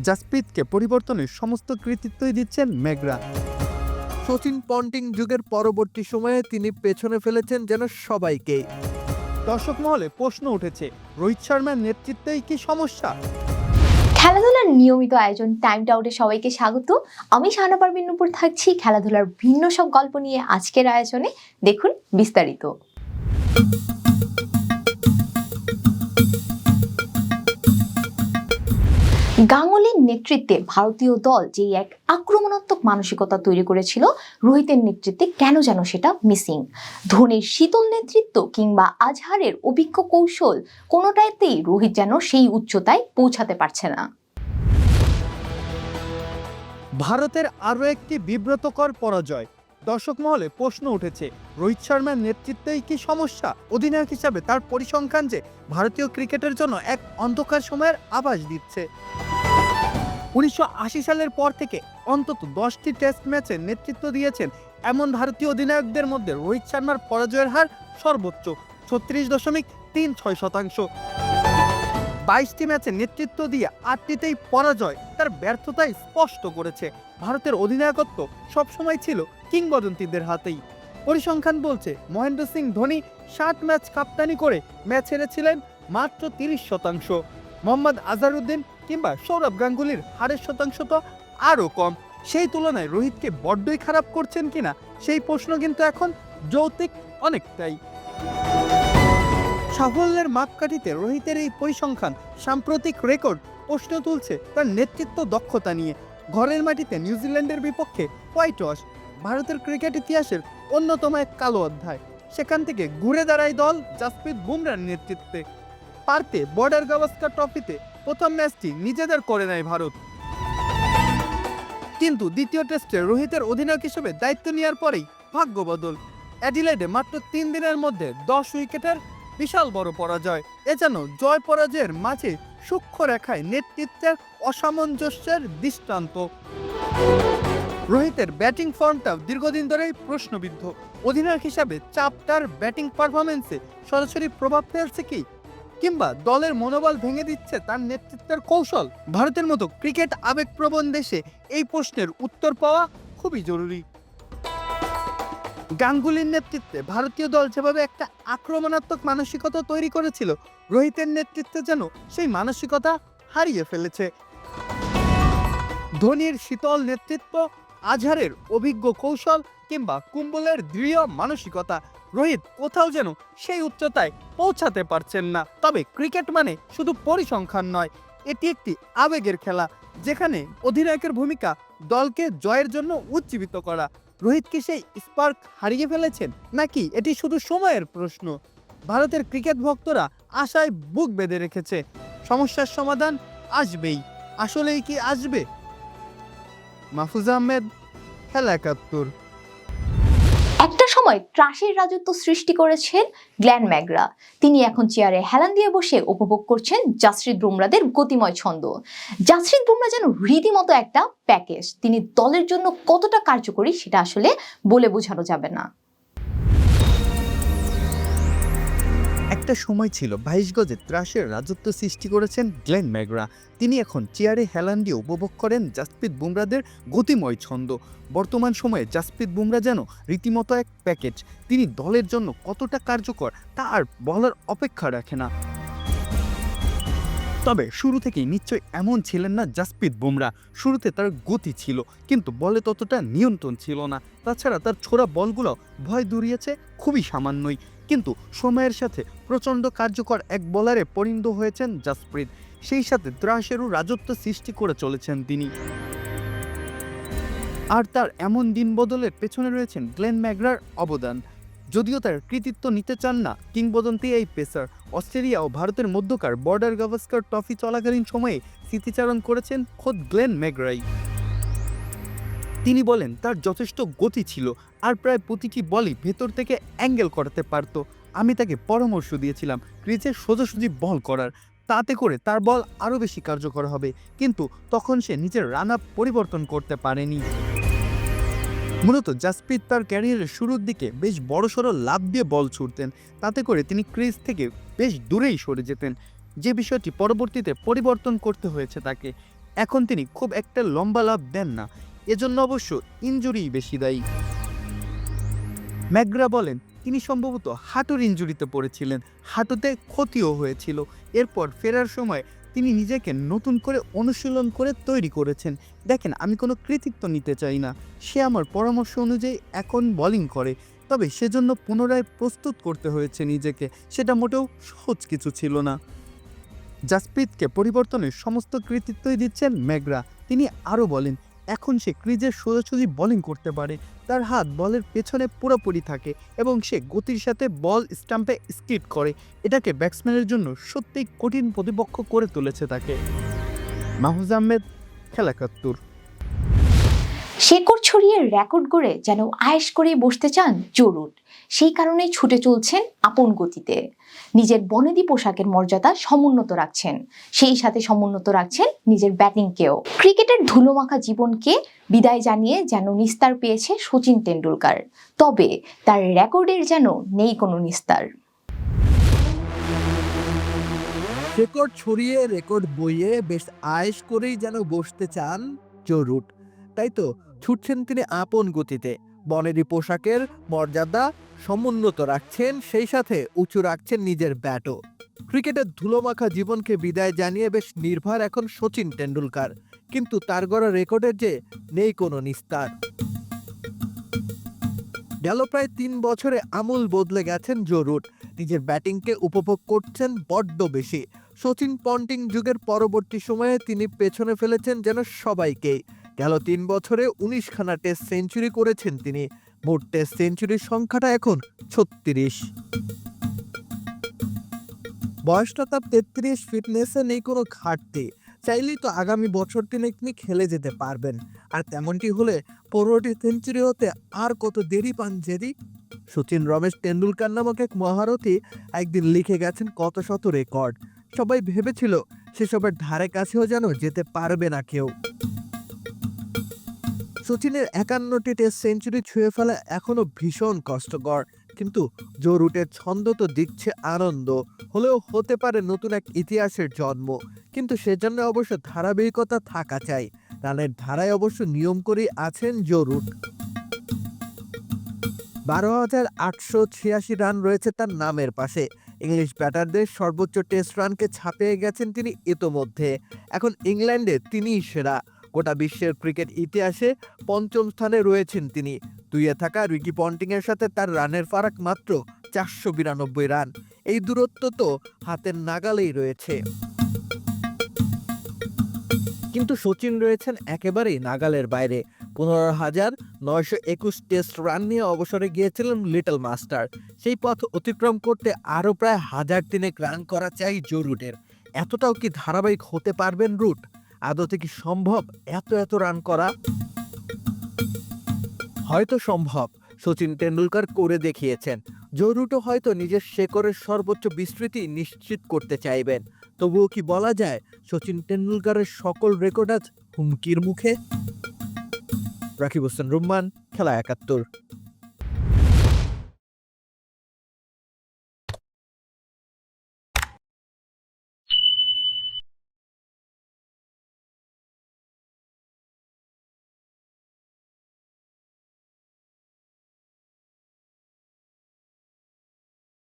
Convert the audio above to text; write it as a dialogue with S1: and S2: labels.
S1: জাসপ্রীতকে পরিবর্তনের সমস্ত কৃতিত্বই দিচ্ছেন মেঘরা।
S2: সচিন পন্টিং যুগের পরবর্তী সময়ে তিনি পেছনে ফেলেছেন যেন সবাইকে।
S1: দর্শক মহলে প্রশ্ন উঠেছে রোহিত শর্মার নেতৃত্বেই কি সমস্যা?
S3: খেলাধুলার নিয়মিত আয়োজন টাইম আউটে সবাইকে স্বাগত। আমি শাহানা নুপুর থাকছি খেলাধুলার ভিন্ন সব গল্প নিয়ে আজকের আয়োজনে। দেখুন বিস্তারিত। গাঙ্গুলির নেতৃত্বে ভারতীয় দল যে এক আক্রমণাত্মক মানসিকতা তৈরি করেছিল, রোহিতের নেতৃত্বে কেন যেন সেটা মিসিং ধোনির শীতল নেতৃত্ব কিংবা আজহারের অভিজ্ঞ কৌশল কোনোটাতেই রোহিত যেন সেই উচ্চতায় পৌঁছাতে পারছে না।
S1: ভারতের আরও একটি বিব্রতকর পরাজয়। দর্শক মহলে প্রশ্ন উঠেছে, রোহিত শর্মার নেতৃত্বেই কি সমস্যা? অধিনায়ক হিসাবে তার পরিসংখ্যান যে ভারতীয় ক্রিকেটের জন্য এক অন্ধকার সময়ের আভাস দিচ্ছে। উনিশশো আশি সালের পর থেকে অন্তত দশটি টেস্ট ম্যাচে নেতৃত্ব দিয়েছেন এমন ভারতীয় অধিনায়কদের মধ্যে রোহিত শর্মার পরাজয়ের হার সর্বোচ্চ ছত্রিশ দশমিক তিন ছয় শতাংশ। বাইশটি ম্যাচে নেতৃত্ব দিয়ে আটটিতেই পরাজয় তার ব্যর্থতাই স্পষ্ট করেছে। ভারতের অধিনায়কত্ব সবসময় ছিল কিংবদন্তিদের হাতেই। পরিসংখ্যান বলছে, মহেন্দ্র সিং ধোনি ষাট ম্যাচ কাপ্তানি করে ম্যাচ হেরেছিলেন মাত্র তিরিশ শতাংশ। মোহাম্মদ আজহারউদ্দিন কিংবা সৌরভ গাঙ্গুলির হারের শতাংশ তো আরও কম। সেই তুলনায় রোহিতকে বড্ডই খারাপ করছেন কিনা সেই প্রশ্ন কিন্তু এখন যৌতিক অনেকটাই। সাফল্যের মাপকাঠিতে রোহিতের এই পরিসংখ্যান সাম্প্রতিক রেকর্ড প্রশ্ন তুলছে তার নেতৃত্ব দক্ষতা নিয়ে। ঘরের মাটিতে নিউজিল্যান্ডের বিপক্ষে হোয়াইট ওয়াশ, ভারতের ক্রিকেট ইতিহাসের অন্যতম এক কালো অধ্যায়। সেখান থেকে ঘুরে দাঁড়ায় দল জাসপ্রীত বুমরার নেতৃত্বে। পার্তে বর্ডার গাভাস্কার ট্রফিতে প্রথম ম্যাচটি নিজেদের করে নেয় ভারত। কিন্তু দ্বিতীয় টেস্টে রোহিতের অধিনায়ক হিসেবে দায়িত্ব নেওয়ার পরেই ভাগ্য বদল। অ্যাডিলেডে মাত্র তিন দিনের মধ্যে দশ উইকেটের বিশাল বড় পরাজয়। এ যেন জয় পরাজয়ের মাঝে সূক্ষ্ম রেখায় নেতৃত্বের অসামঞ্জস্যের দৃষ্টান্ত। রোহিতের ব্যাটিং ফর্মটা দীর্ঘদিন ধরেই প্রশ্নবিদ্ধ। অধিনায়ক হিসাবে চাপটার ব্যাটিং পারফরমেন্সে সরাসরি প্রভাব ফেলছে কি কিংবা দলের মনোবল ভেঙে দিচ্ছে তার নেতৃত্বের কৌশল। ভারতের মতো ক্রিকেট আবেগপ্রবণ দেশে এই প্রশ্নের উত্তর পাওয়া খুবই জরুরি। গাঙ্গুলির নেতৃত্বে ভারতীয় দল যেভাবে একটা আক্রমণাত্মক মানসিকতা তৈরি করেছিল, রোহিতের নেতৃত্বে যেন সেই মানসিকতা হারিয়ে ফেলেছে। ধোনির শীতল নেতৃত্ব, আজহারের অভিজ্ঞ কৌশল কিংবা কুম্বলের দৃঢ় মানসিকতা রোহিত কোথাও যেন সেই উচ্চতায় পৌঁছাতে পারছেন না। তবে ক্রিকেট মানে শুধু পরিসংখ্যান নয়, এটি একটি আবেগের খেলা, যেখানে অধিনায়কের ভূমিকা দলকে জয়ের জন্য উজ্জীবিত করা। রোহিত কি সেই স্পার্ক হারিয়ে ফেলেছেন, নাকি এটি শুধু সময়ের প্রশ্ন? ভারতের ক্রিকেট ভক্তরা আশায় বুক বেঁধে রেখেছে। সমস্যার সমাধান আসবেই। আসলেই কি আসবে? মাহফুজ আহমেদ, খেলা একাত্তর।
S3: একটা সময় ত্রাসের রাজত্ব সৃষ্টি করেছেন গ্ল্যান ম্যাগরা। তিনি এখন চেয়ারে হেলান দিয়ে বসে উপভোগ করছেন জাসপ্রীত বুমরাদের গতিময় ছন্দ। জাসপ্রীত বুমরা যেন রীতিমতো একটা প্যাকেজ। তিনি দলের জন্য কতটা কার্যকরী সেটা আসলে বলে বোঝানো যাবে না।
S1: একটা সময় ছিল বাইশ গজে ত্রাসের রাজত্ব সৃষ্টি করেছেন গ্লেন ম্যাগরা। তিনি এখন চেয়ারে হেলান দিয়ে উপভোগ করেন জাসপ্রীত বুমরাদের গতিময় ছন্দ। বর্তমান সময়ে জাসপ্রীত বুমরা যেন রীতিমতো এক প্যাকেজ। তিনি দলের জন্য কতটা কার্যকর তা আর বলার অপেক্ষা রাখে না। তবে শুরু থেকেই নিশ্চয় এমন ছিলেন না জাসপ্রীত বুমরা। শুরুতে তার গতি ছিল, কিন্তু বলে ততটা নিয়ন্ত্রণ ছিল না। তাছাড়া তার ছোড়া বলগুলো ভয় দূরিয়েছে খুবই সামান্যই। কিন্তু সময়ের সাথে প্রচণ্ড কার্যকর এক বলারে পরিণত হয়েছেন জাসপ্রীত। সেই সাথে দ্রাসেরও রাজত্ব সৃষ্টি করে চলেছেন তিনি। আর তার এমন দিন বদলের পেছনে রয়েছেন গ্লেন ম্যাগরার অবদান। যদিও তার কৃতিত্ব নিতে চান না, কিংবদন্তি এই পেসার। অস্ট্রেলিয়া ও ভারতের মধ্যকার বর্ডার গাভাস্কার ট্রফি চলাকালীন সময়ে স্মৃতিচারণ করেছেন খোদ গ্লেন ম্যাগরাই। তিনি বলেন, তার যথেষ্ট গতি ছিল আর প্রায় প্রতিটি বলই ভেতর থেকে অ্যাঙ্গেল করাতে পারত। আমি তাকে পরামর্শ দিয়েছিলাম, ক্রিজে সোজাসুজি বল করার। তাতে করে তার বল আরও বেশি কার্যকর হবে। কিন্তু তখন সে নিজের রান আপ পরিবর্তন করতে পারেনি। মূলত জাসপ্রীত তার ক্যারিয়ারের শুরুর দিকে বেশ বড়সড় লাভ দিয়ে বল ছুড়তেন। তাতে করে তিনি ক্রিজ থেকে বেশ দূরেই সরে যেতেন। যে বিষয়টি পরবর্তীতে পরিবর্তন করতে হয়েছে তাকে, এখন তিনি খুব একটা লম্বা লাভ দেন না। এজন্য অবশ্য ইঞ্জুরিই বেশি দায়ী। ম্যাকগ্রা বলেন, তিনি সম্ভবত হাঁটুর ইঞ্জুরিতে পড়েছিলেন, হাঁটুতে ক্ষতিও হয়েছিল। এরপর ফেরার সময় তিনি নিজেকে নতুন করে অনুশীলন করে তৈরি করেছেন। দেখেন, আমি কোনো কৃতিত্ব নিতে চাই না। সে আমার পরামর্শ অনুযায়ী এখন বোলিং করে। তবে সেজন্য পুনরায় প্রস্তুত করতে হয়েছে নিজেকে। সেটা মোটেও সহজ কিছু ছিল না। জাসপ্রীতকে পরিবর্তনের সমস্ত কৃতিত্বই দিচ্ছেন ম্যাগরা। তিনি আরও বলেন এখন সে ক্রিজের সোজাসুজি বলিং করতে পারে। তার হাত বলের পেছনে পুরোপুরি থাকে এবং সে গতির সাথে বল স্টাম্পে স্কিট করে। এটাকে ব্যাটসম্যানের জন্য সত্যিই কঠিন প্রতিপক্ষ করে তুলেছে তাকে। মাহফুজ আহমেদ খেলা
S3: শেকড় ছড়িয়ে রেকর্ড করে যেন আয়েশ করে বসতে চান জরুর। সেই কারণেই ছুটে চলছেন আপন গতিতে। নিজের বনেদি পোশাকের মর্যাদা সমুন্নত রাখছেন। সেই সাথে সমুন্নত রাখছেন নিজের ব্যাটিংকেও ক্রিকেটের ধুলোমাখা জীবনকে বিদায় জানিয়ে যেন নিস্তার পেয়েছে সচিন তেন্ডুলকার। তবে তার রেকর্ডের যেন নেই কোনো নিস্তার।
S2: রেকর্ড ছড়িয়ে রেকর্ড বইয়ে বেশ আয়েশ করেই যেন বসতে চান জো রুট তাই তো? ছুটছেন তিনি আপন গতিতে। বনেদি পোশাকের মর্যাদা সমুন্নত রাখছেন, সেই সাথে উঁচু রাখছেন নিজের ব্যাটও। ক্রিকেটের ধুলোমাখা জীবনকে বিদায় জানিয়ে বেশ নির্ভর এখন সচিন টেন্ডুলকার কিন্তু তার গড়া রেকর্ডের যে নেই কোনো নিস্তার। গেল প্রায় তিন বছরে আমূল বদলে গেছেন জো রুট। নিজের ব্যাটিংকে উপভোগ করছেন বড্ড বেশি। সচিন পন্টিং যুগের পরবর্তী সময়ে তিনি পেছনে ফেলেছেন যেন সবাইকেই। গেল তিন বছরে উনিশখানা টেস্ট সেঞ্চুরি করেছেন তিনি। মোট টেস্ট সেঞ্চুরির সংখ্যাটা এখন ছত্রিশ। বয়সটা তার তেত্রিশ ফিটনেসে নেই কোনো ঘাটতি। চাইলেই তো আগামী বছর তিনি তিনি খেলে যেতে পারবেন। আর তেমনটি হলে পনেরোটি সেঞ্চুরি হতে আর কত দেরি পান জেদি সচিন, রমেশ টেন্ডুলকার নামক এক মহারথী একদিন লিখে গেছেন কত শত রেকর্ড সবাই ভেবেছিল সেসবের ধারে কাছেও যেন যেতে পারবে না কেউ। সচিনের একান্নটি টেস্ট সেঞ্চুরি ছুঁয়ে ফেলা এখনও ভীষণ কষ্টকর। কিন্তু জো রুটের ছন্দ তো দিচ্ছে আনন্দ। হলেও হতে পারে নতুন এক ইতিহাসের জন্ম। কিন্তু সেজন্য অবশ্য ধারাবাহিকতা থাকা চাই। রানের ধারায় অবশ্য নিয়ম করেই আছেন জো রুট। বারো হাজার আটশো ছিয়াশি রান রয়েছে তার নামের পাশে। ইংলিশ ব্যাটারদের সর্বোচ্চ টেস্ট রানকে ছাপিয়ে গেছেন তিনি ইতোমধ্যে। এখন ইংল্যান্ডে তিনিই সেরা। গোটা বিশ্বের ক্রিকেট ইতিহাসে পঞ্চম স্থানে রয়েছেন তিনি। দুইয়ে থাকা রিকি পন্টিং এর সাথে তার রানের ফারাক মাত্র চারশো বিরানব্বই রান। এই দূরত্ব তো হাতের নাগালেই রয়েছে। কিন্তু সচিন রয়েছেন একেবারেই নাগালের বাইরে। পনেরো হাজার নয়শো একুশ টেস্ট রান নিয়ে অবসরে গিয়েছিলেন লিটল মাস্টার। সেই পথ অতিক্রম করতে আরও প্রায় হাজার তিনেক রান করা চাই জো রুটের এতটাও কি ধারাবাহিক হতে পারবেন রুট? আদতে কি সম্ভব এত এত রান করা? হয়তো সম্ভব, সচিন টেন্ডুলকার করে দেখিয়েছেন। জো রুটও হয়তো নিজের শেকরের সর্বোচ্চ বিস্তৃতি নিশ্চিত করতে চাইবেন। তবুও কি বলা যায়, সচিন টেন্ডুলকারের সকল রেকর্ড আজ হুমকির মুখে? রাকিব হোসেন রুম্মান, খেলা একাত্তর।